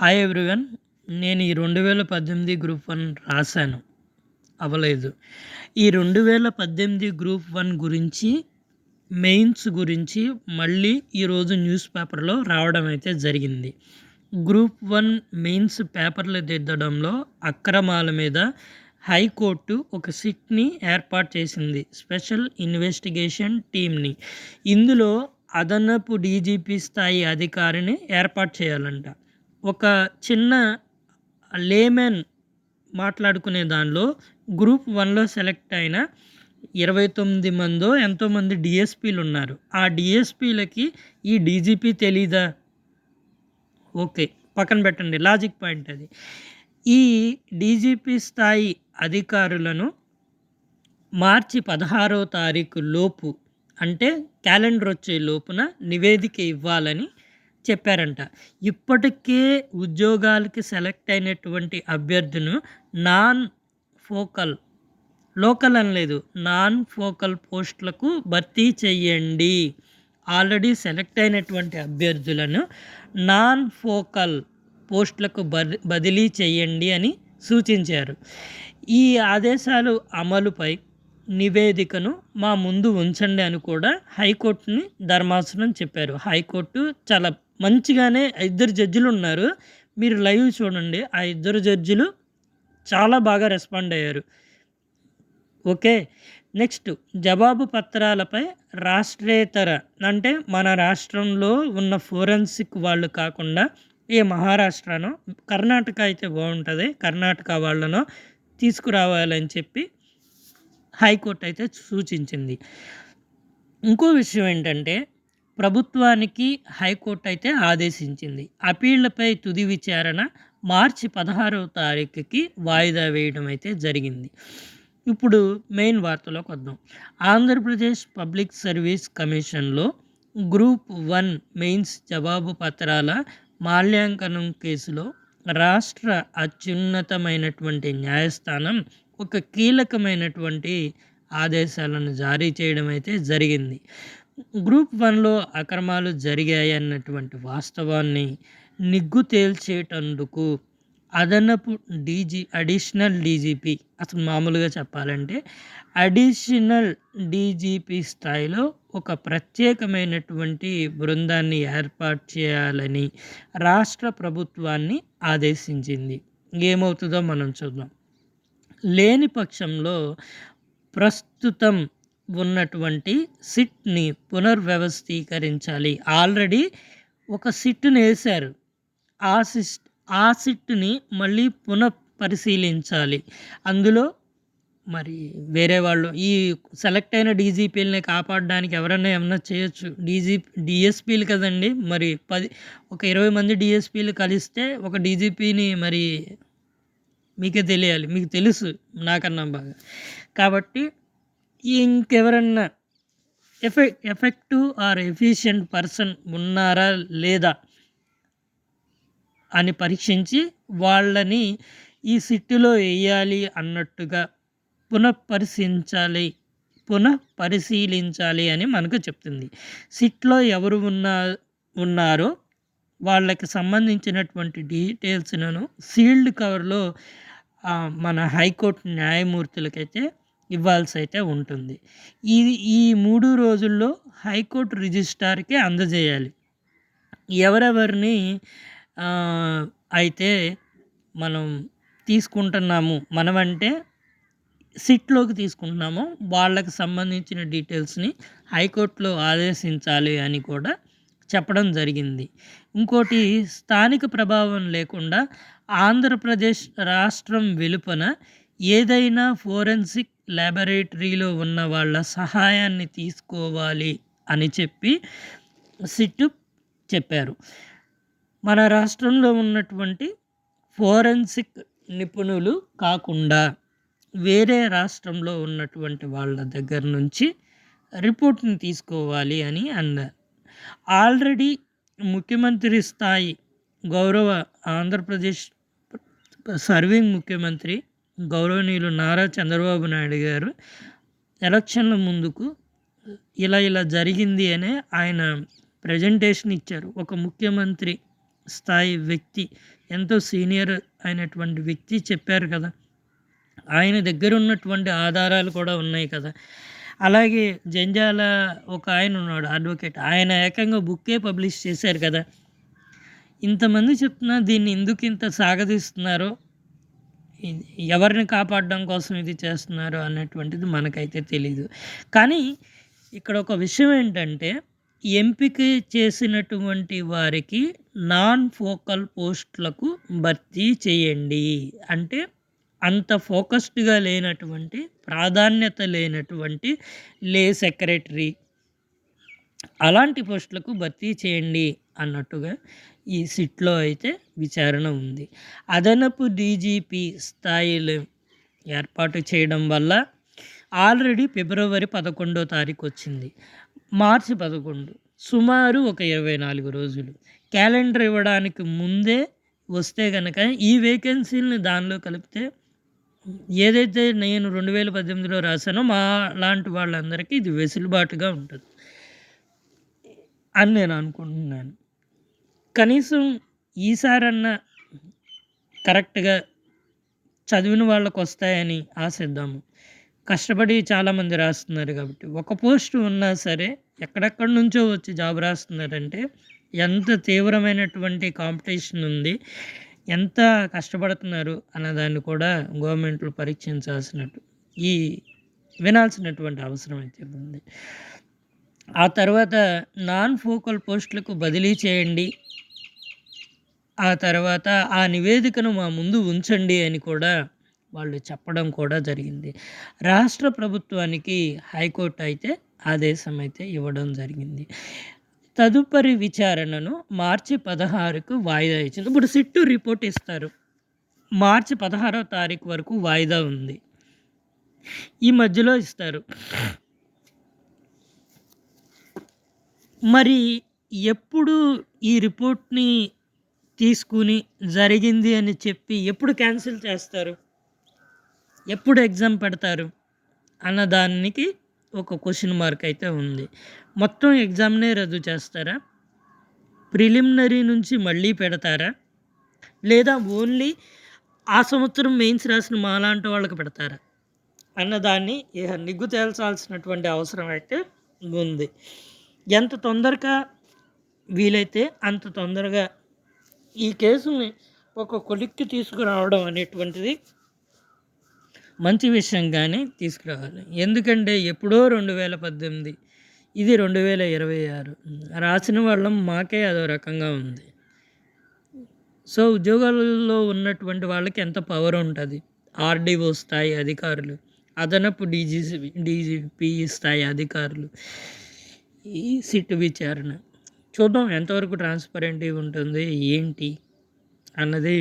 Hi everyone నేను ఈ రెండు వేల పద్దెనిమిది గ్రూప్ వన్ రాశాను. అవ్వలేదు ఈ రెండు వేల పద్దెనిమిది గ్రూప్ వన్ గురించి మెయిన్స్ గురించి మళ్ళీ ఈరోజు న్యూస్ పేపర్లో రావడం అయితే జరిగింది. గ్రూప్ వన్ మెయిన్స్ పేపర్లు దిద్దడంలో అక్రమాల మీద హైకోర్టు ఒక సిట్ని ఏర్పాటు చేసింది. స్పెషల్ ఇన్వెస్టిగేషన్ టీమ్ని ఇందులో అదనపు డీజీపీ స్థాయి అధికారిని ఏర్పాటు చేయాలంట. ఒక చిన్న లేమెన్ మాట్లాడుకునే దానిలో గ్రూప్ వన్లో సెలెక్ట్ అయిన ఇరవై తొమ్మిది మందో ఎంతోమంది డిఎస్పీలు ఉన్నారు. ఆ డిఎస్పీలకి ఈ డీజీపీ తెలీదా? ఓకే పక్కన పెట్టండి. లాజిక్ పాయింట్ అది. ఈ డీజీపీ స్థాయి అధికారులను మార్చి పదహారో తారీఖు లోపు అంటే క్యాలెండర్ వచ్చే లోపున నివేదిక ఇవ్వాలని చెప్పారంట. ఇప్పటికే ఉద్యోగాలకి సెలెక్ట్ అయినటువంటి అభ్యర్థును నాన్ ఫోకల్ లోకల్ అనలేదు నాన్ ఫోకల్ పోస్టులకు భర్తీ చేయండి. ఆల్రెడీ సెలెక్ట్ అయినటువంటి అభ్యర్థులను నాన్ ఫోకల్ పోస్టులకు బదిలీ చేయండి అని సూచించారు. ఈ ఆదేశాలు అమలుపై నివేదికను మా ముందు ఉంచండి అని కూడా హైకోర్టుని ధర్మాసనం చెప్పారు. హైకోర్టు చాలా మంచిగానే ఇద్దరు జడ్జిలు ఉన్నారు మీరు లైవ్ చూడండి. ఆ ఇద్దరు జడ్జిలు చాలా బాగా రెస్పాండ్ అయ్యారు. ఓకే. నెక్స్ట్ జవాబు పత్రాలపై రాష్ట్రేతర అంటే మన రాష్ట్రంలో ఉన్న ఫోరెన్సిక్ వాళ్ళు కాకుండా ఏ మహారాష్ట్రనో కర్ణాటక అయితే బాగుంటుంది కర్ణాటక వాళ్ళనో తీసుకురావాలని చెప్పి హైకోర్టు అయితే సూచించింది. ఇంకో విషయం ఏంటంటే ప్రభుత్వానికి హైకోర్టు అయితే ఆదేశించింది. అపీళ్ళపై తుది విచారణ మార్చి పదహారవ తారీఖుకి వాయిదా వేయడం అయితే జరిగింది. ఇప్పుడు మెయిన్ వార్తలోకి వద్దాం. ఆంధ్రప్రదేశ్ పబ్లిక్ సర్వీస్ కమిషన్లో గ్రూప్ వన్ మెయిన్స్ జవాబు పత్రాల మాల్యాంకనం కేసులో రాష్ట్ర అత్యున్నతమైనటువంటి న్యాయస్థానం ఒక కీలకమైనటువంటి ఆదేశాలను జారీ చేయడం అయితే జరిగింది. గ్రూప్ వన్లో అక్రమాలు జరిగాయి అన్నటువంటి వాస్తవాన్ని నిగ్గు తేల్చేటందుకు అదనపు డీజీ అడిషనల్ డీజీపీ అసలు మామూలుగా చెప్పాలంటే అడిషనల్ డీజీపీ స్థాయిలో ఒక ప్రత్యేకమైనటువంటి బృందాన్ని ఏర్పాటు చేయాలని రాష్ట్ర ప్రభుత్వాన్ని ఆదేశించింది. ఏమవుతుందో మనం చూద్దాం. లేని పక్షంలో ప్రస్తుతం ఉన్నటువంటి సిట్ని పునర్వ్యవస్థీకరించాలి. ఆల్రెడీ ఒక సిట్ని వేశారు. ఆ సిట్ ఆ సిట్ని మళ్ళీ పునః పరిశీలించాలి అందులో మరి వేరే వాళ్ళు ఈ సెలెక్ట్ అయిన డీజీపీలని కాపాడడానికి ఎవరైనా ఏమన్నా చేయొచ్చు. డీజీ డిఎస్పీలు కదండి. మరి పది ఒక ఇరవై మంది డిఎస్పీలు కలిస్తే ఒక డీజీపీని మరి మీకే తెలియాలి. మీకు తెలుసు నాకన్నా బాగా. కాబట్టి ఇంకెవరన్నా ఎఫె ఎఫెక్టివ్ ఆర్ ఎఫిషియంట్ పర్సన్ ఉన్నారా లేదా అని పరీక్షించి వాళ్ళని ఈ సిట్టులో వేయాలి అన్నట్టుగా పునఃపరిశీలించాలి పునః పరిశీలించాలి అని మనకు చెప్తుంది. సిట్లో ఎవరు ఉన్నా ఉన్నారో వాళ్ళకి సంబంధించినటువంటి డీటెయిల్స్ను సీల్డ్ కవర్లో మన హైకోర్టు న్యాయమూర్తులకైతే ఇవ్వాల్సి అయితే ఉంటుంది. ఇది ఈ మూడు రోజుల్లో హైకోర్టు రిజిస్ట్రార్కి అందజేయాలి. ఎవరెవరిని అయితే మనం తీసుకుంటున్నాము మనమంటే సిట్లోకి తీసుకుంటున్నామో వాళ్ళకి సంబంధించిన డీటెయిల్స్ని హైకోర్టులో ఆదేశించాలి అని కూడా చెప్పడం జరిగింది. ఇంకోటి స్థానిక ప్రభావం లేకుండా ఆంధ్రప్రదేశ్ రాష్ట్రం వెలుపన ఏదైనా ఫోరెన్సిక్ ల్యాబొరేటరీలో ఉన్న వాళ్ళ సహాయాన్ని తీసుకోవాలి అని చెప్పి సిట్టు చెప్పారు. మన రాష్ట్రంలో ఉన్నటువంటి ఫోరెన్సిక్ నిపుణులు కాకుండా వేరే రాష్ట్రంలో ఉన్నటువంటి వాళ్ళ దగ్గర నుంచి రిపోర్ట్ని తీసుకోవాలి అని అన్నారు. ఆల్రెడీ ముఖ్యమంత్రి స్థాయి గౌరవ ఆంధ్రప్రదేశ్ సర్వింగ్ ముఖ్యమంత్రి గౌరవనీయులు నారా చంద్రబాబు నాయుడు గారు ఎలక్షన్ల ముందుకు ఇలా ఇలా జరిగింది అనే ఆయన ప్రజెంటేషన్ ఇచ్చారు. ఒక ముఖ్యమంత్రి స్థాయి వ్యక్తి ఎంతో సీనియర్ అయినటువంటి వ్యక్తి చెప్పారు కదా. ఆయన దగ్గర ఉన్నటువంటి ఆధారాలు కూడా ఉన్నాయి కదా. అలాగే జంజాల ఒక ఆయన ఉన్నాడు అడ్వకేట్ ఆయన ఏకంగా బుక్కే పబ్లిష్ చేశారు కదా. ఇంతమంది చెప్తున్నా దీన్ని ఎందుకు ఇంత సాగదీస్తున్నారో ఎవరిని కాపాడడం కోసం ఇది చేస్తున్నారు అనేటువంటిది మనకైతే తెలీదు. కానీ ఇక్కడ ఒక విషయం ఏంటంటే ఎంపిక చేసినటువంటి వారికి నాన్ ఫోకల్ పోస్టులకు భర్తీ చేయండి. అంటే అంత ఫోకస్డ్గా లేనటువంటి ప్రాధాన్యత లేనటువంటి లే సెక్రటరీ అలాంటి పోస్టులకు భర్తీ చేయండి అన్నట్టుగా ఈ సిట్లో అయితే విచారణ ఉంది. అదనపు డీజీపీ స్థాయిలో ఏర్పాటు చేయడం వల్ల ఆల్రెడీ ఫిబ్రవరి పదకొండో తారీఖు వచ్చింది. మార్చి పదకొండు సుమారు ఒక ఇరవై నాలుగు రోజులు. క్యాలెండర్ ఇవ్వడానికి ముందే వస్తే కనుక ఈ వేకెన్సీలని దానిలో కలిపితే ఏదైతే నేను రెండు వేల పద్దెనిమిదిలో రాశానో మా లాంటి వాళ్ళందరికీ ఇది వెసులుబాటుగా ఉంటుంది. అని నేను అనుకుంటున్నాను. కనీసం ఈసారన్నా కరెక్ట్గా చదివిన వాళ్ళకు వస్తాయని ఆశిద్దాము. కష్టపడి చాలామంది రాస్తున్నారు కాబట్టి. ఒక పోస్ట్ ఉన్నా సరే ఎక్కడెక్కడి నుంచో వచ్చి జాబ్ రాస్తున్నారంటే ఎంత తీవ్రమైనటువంటి కాంపిటీషన్ ఉంది ఎంత కష్టపడుతున్నారు అన్నదాన్ని కూడా గవర్నమెంట్లు పరీక్షించాల్సినట్టు ఈ వినాల్సినటువంటి అవసరం అయితే ఉంది. ఆ తర్వాత నాన్ ఫోకల్ పోస్టులకు బదిలీ చేయండి. ఆ తర్వాత ఆ నివేదికను మా ముందు ఉంచండి అని కూడా వాళ్ళు చెప్పడం కూడా జరిగింది. రాష్ట్ర ప్రభుత్వానికి హైకోర్టు అయితే ఆదేశం అయితే ఇవ్వడం జరిగింది. తదుపరి విచారణను మార్చి పదహారుకు వాయిదా ఇచ్చింది. ఇప్పుడు సిట్టు రిపోర్ట్ ఇస్తారు. మార్చి పదహారవ తారీఖు వరకు వాయిదా ఉంది. ఈ మధ్యలో ఇస్తారు. మరి ఎప్పుడు ఈ రిపోర్ట్ని తీసుకుని జరిగింది అని చెప్పి ఎప్పుడు క్యాన్సిల్ చేస్తారు? ఎప్పుడు ఎగ్జామ్ పెడతారు? అన్న దానికి ఒక క్వశ్చన్ మార్క్ అయితే ఉంది. మొత్తం ఎగ్జామ్నే రద్దు చేస్తారా? ప్రిలిమినరీ నుంచి మళ్ళీ పెడతారా? లేదా ఓన్లీ ఆ సంవత్సరం మెయిన్స్ రాసిన మాలాంటి వాళ్ళకి పెడతారా? అన్నదాన్ని ఇక నిగ్గు తేల్చాల్సినటువంటి అవసరం అయితే ఉంది. ఎంత తొందరగా వీలైతే అంత తొందరగా ఈ కేసుని ఒక కొలిక్కి తీసుకురావడం అనేటువంటిది మంచి విషయంగానే తీసుకురావాలి. ఎందుకంటే ఎప్పుడో రెండు వేల పద్దెనిమిది ఇది రెండు వేల ఇరవై ఆరు. రాసిన వాళ్ళం మాకే అదో రకంగా ఉంది. సో ఉద్యోగాలలో ఉన్నటువంటి వాళ్ళకి ఎంత పవర్ ఉంటుంది? ఆర్డీఓ స్థాయి అధికారులు అదనపు డీజీసీ డీజీపీ స్థాయి అధికారులు ఈ సిట్ విచారణ. చూద్దాం ఎంతవరకు ట్రాన్స్పరెంట్గా ఉంటుంది ఏంటి అన్నది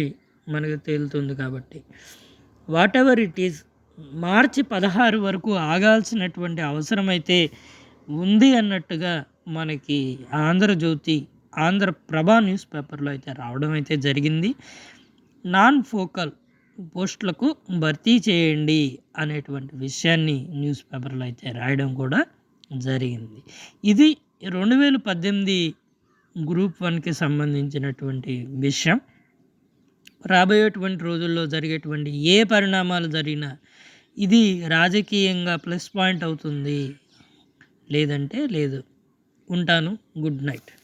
మనకు తేలుతుంది కాబట్టి. వాట్ ఎవర్ ఇట్ ఈస్ మార్చి పదహారు వరకు ఆగాల్సినటువంటి అవసరం అయితే ఉంది అన్నట్టుగా మనకి ఆంధ్రజ్యోతి ఆంధ్రప్రభ న్యూస్ పేపర్లో అయితే రావడం అయితే జరిగింది. నాన్ ఫోకల్ పోస్టులకు భర్తీ చేయండి అనేటువంటి విషయాన్ని న్యూస్ పేపర్లో అయితే రాయడం కూడా జరిగింది. ఇది రెండు వేల పద్దెనిమిది గ్రూప్ వన్కి సంబంధించినటువంటి విషయం. రాబోయేటువంటి రోజుల్లో జరిగేటువంటి ఏ పరిణామాలు జరిగినా ఇది రాజకీయంగా ప్లస్ పాయింట్ అవుతుంది. లేదంటే లేదు. ఉంటాను. Good night.